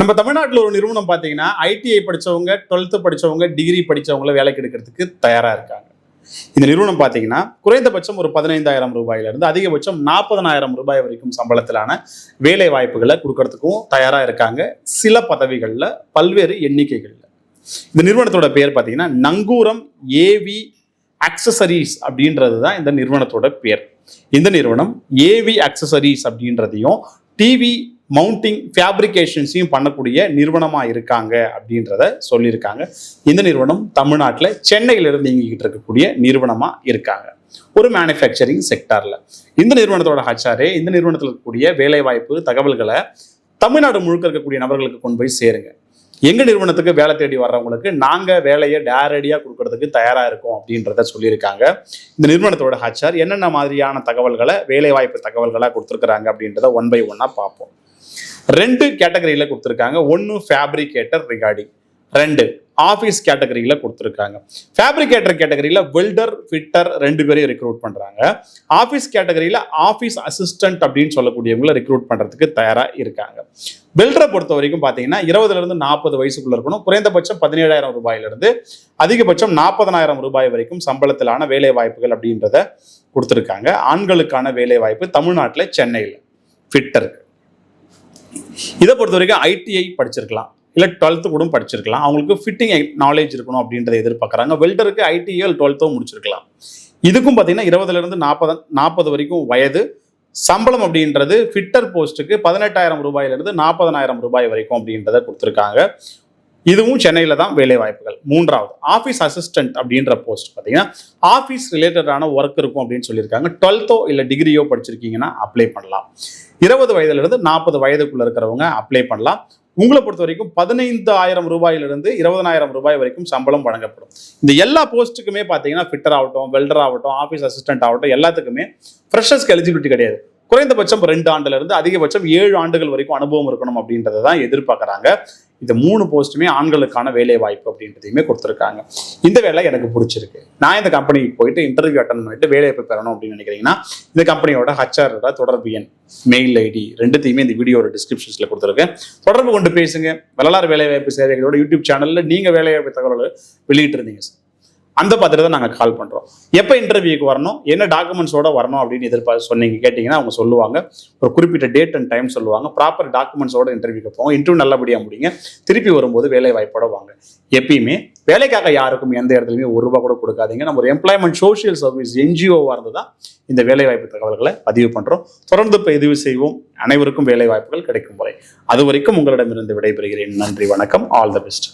நம்ம தமிழ்நாட்டில் ஒரு நிறுவனம் பார்த்தீங்கன்னா ஐடிஐ படிச்சவங்க டுவெல்த்து படிச்சவங்க டிகிரி படித்தவங்கள வேலைக்கு எடுக்கிறதுக்கு தயாராக இருக்காங்க. இந்த நிறுவனம் பார்த்தீங்கன்னா குறைந்தபட்சம் ஒரு பதினைந்தாயிரம் ரூபாயிலிருந்து அதிகபட்சம் நாற்பதனாயிரம் ரூபாய் வரைக்கும் சம்பளத்திலான வேலை வாய்ப்புகளை கொடுக்கறதுக்கும் தயாராக இருக்காங்க. சில பதவிகளில் பல்வேறு எண்ணிக்கைகளில். இந்த நிறுவனத்தோட பேர் பார்த்தீங்கன்னா நங்கூரம் ஏவி அக்சசரிஸ் அப்படின்றது தான் இந்த நிறுவனத்தோட பேர். இந்த நிறுவனம் ஏவி அக்சசரிஸ் அப்படின்றதையும் டிவி மவுண்டிங் ஃபேப்ரிகேஷன்ஸையும் பண்ணக்கூடிய நிறுவனமாக இருக்காங்க அப்படின்றத சொல்லியிருக்காங்க. இந்த நிறுவனம் தமிழ்நாட்டில் சென்னையிலிருந்து இயங்கிக்கிட்டு இருக்கக்கூடிய நிறுவனமாக இருக்காங்க. ஒரு மேனுஃபேக்சரிங் செக்டாரில் இந்த நிறுவனத்தோட ஹச்சாரே இந்த நிறுவனத்தில் இருக்கக்கூடிய வேலைவாய்ப்பு தகவல்களை தமிழ்நாடு முழுக்க இருக்கக்கூடிய நபர்களுக்கு கொண்டு போய் சேருங்க. எங்கள் நிறுவனத்துக்கு வேலை தேடி வர்றவங்களுக்கு நாங்கள் வேலையை டேரடியாக கொடுக்கறதுக்கு தயாராக இருக்கோம் அப்படின்றத சொல்லியிருக்காங்க. இந்த நிறுவனத்தோட ஹச்சார் என்னென்ன மாதிரியான தகவல்களை வேலைவாய்ப்பு தகவல்களாக கொடுத்துருக்குறாங்க அப்படின்றத ஒன் பை ஒன்னாக பார்ப்போம். ரெண்டு கேட்டகரியில் கொடுத்துருக்காங்க. ஒன்று ஃபேப்ரிகேட்டர் ரிகார்டிங் ரெண்டு ஆஃபீஸ் கேட்டகரியில் கொடுத்துருக்காங்க. ஃபேப்ரிகேட்டர் கேட்டகரியில் வெல்டர் ஃபிட்டர் ரெண்டு பேரையும் ரெக்ரூட் பண்ணுறாங்க ஆஃபீஸ் கேட்டகரியில் ஆஃபீஸ் அசிஸ்டன்ட் அப்படின்னு சொல்லக்கூடியவங்களை ரெக்ரூட் பண்ணுறதுக்கு தயாராக இருக்காங்க. வெல்டரை பொறுத்த வரைக்கும் பார்த்தீங்கன்னா இருபதுலேருந்து நாற்பது வயசுக்குள்ளே இருக்கணும். குறைந்தபட்சம் பதினேழாயிரம் ரூபாயிலிருந்து அதிகபட்சம் நாற்பதனாயிரம் ரூபாய் வரைக்கும் சம்பளத்திலான வேலை வாய்ப்புகள் அப்படின்றத கொடுத்துருக்காங்க. ஆண்களுக்கான வேலை வாய்ப்பு தமிழ்நாட்டில் சென்னையில். ஃபிட்டருக்கு இதை பொறுத்த வரைக்கும் ஐடிஐ படிச்சிருக்கலாம். இல்லை டுவெல்த்து கூட படிச்சிருக்கலாம். அவங்களுக்கு ஃபிட்டிங் நாலேஜ் இருக்கணும் அப்படின்றத எதிர்பார்க்குறாங்க. வெல்டருக்கு ஐடிஐ டுவெல்த்தோ முடிச்சிருக்கலாம். இதுக்கும் பார்த்தீங்கன்னா இருபதுலேருந்து நாற்பது நாற்பது வரைக்கும் வயது. சம்பளம் அப்படின்றது ஃபிட்டர் போஸ்ட்டுக்கு பதினெட்டாயிரம் ரூபாயிலிருந்து நாற்பதனாயிரம் ரூபாய் வரைக்கும் அப்படின்றத கொடுத்துருக்காங்க. இதுவும் சென்னையில் தான் வேலை வாய்ப்புகள். மூன்றாவது ஆஃபீஸ் அசிஸ்டன்ட் அப்படின்ற போஸ்ட் பார்த்தீங்கன்னா ஆஃபீஸ் ரிலேட்டடான ஒர்க் இருக்கும் அப்படின்னு சொல்லியிருக்காங்க. டுவெல்த்தோ இல்லை டிகிரியோ படிச்சிருக்கீங்கன்னா அப்ளை பண்ணலாம். இருபது வயதுலேருந்து நாற்பது வயதுக்குள்ள இருக்கிறவங்க அப்ளை பண்ணலாம். உங்களை பொறுத்த வரைக்கும் பதினைந்து ஆயிரம் ரூபாயிலிருந்து இருபதனாயிரம் ரூபாய் வரைக்கும் சம்பளம் வழங்கப்படும். இந்த எல்லா போஸ்ட்டுக்குமே பார்த்தீங்கன்னா ஃபிட்டர் ஆகட்டும் வெல்டர் ஆகட்டும் ஆஃபீஸ் அசிஸ்டன்ட் ஆகட்டும் எல்லாத்துக்குமே ஃப்ரெஷர்ஸ்க்கு எலிஜிபிலிட்டி கிடையாது. குறைந்தபட்சம் ரெண்டு ஆண்டுல இருந்து அதிகபட்சம் ஏழு ஆண்டுகள் வரைக்கும் அனுபவம் இருக்கணும் அப்படின்றத தான் எதிர்பார்க்குறாங்க. இந்த மூணு போஸ்ட்டுமே ஆண்களுக்கான வேலை வாய்ப்பு அப்படின்றதையுமே கொடுத்துருக்காங்க. இந்த வேலை எனக்கு பிடிச்சிருக்கு. நான் இந்த கம்பெனிக்கு போயிட்டு இன்டர்வியூ அட்டன் பண்ணிட்டு வேலையை போய் பெறணும் அப்படின்னு நினைக்கிறீங்கன்னா இந்த கம்பெனியோட ஹச்ஆரோட தொடர்பு எண் மெயில் ஐடி ரெண்டுத்தையுமே இந்த வீடியோட டிஸ்கிரிப்ஷன்ஸில் கொடுத்துருக்கேன் தொடர்பு கொண்டு பேசுங்க. வரலாறு வேலைவாய்ப்பு சேவைகளோட யூடியூப் சேனலில் நீங்கள் வேலைவாய்ப்பு தகவல்களை வெளியிட்டு இருந்தீங்க சார் அந்த பார்த்துட்டு தான் நாங்கள் கால் பண்ணுறோம் எப்போ இன்டர்வியூக்கு வரணும் என்ன டாக்குமெண்ட்ஸோட வரணும் அப்படின்னு எதிர்பார்த்து சொன்னீங்க கேட்டிங்கன்னா அவங்க சொல்லுவாங்க. ஒரு குறிப்பிட்ட டேட் அண்ட் டைம் சொல்லுவாங்க. ப்ராப்பர் டாக்குமெண்ட்ஸோட இன்டர்வியூக்கு போவோம் இன்டர்வியூ நல்லபடியாக முடியுங்க திருப்பி வரும்போது வேலை வாய்ப்போட வாங்க. எப்பயுமே வேலைக்காக யாருக்கும் எந்த இடத்துலையுமே ஒரு ரூபா கூட கொடுக்காதீங்க. நம்ம ஒரு எம்ப்ளாய்மெண்ட் சோஷியல் சர்வீஸ் என்ஜிஓவாக இருந்து தான் இந்த வேலைவாய்ப்பு தகவல்களை பதிவு பண்ணுறோம் தொடர்ந்து பதிவு செய்வோம். அனைவருக்கும் வேலைவாய்ப்புகள் கிடைக்கும் முறை அது வரைக்கும் உங்களிடமிருந்து விடைபெறுகிறேன். நன்றி வணக்கம். All the best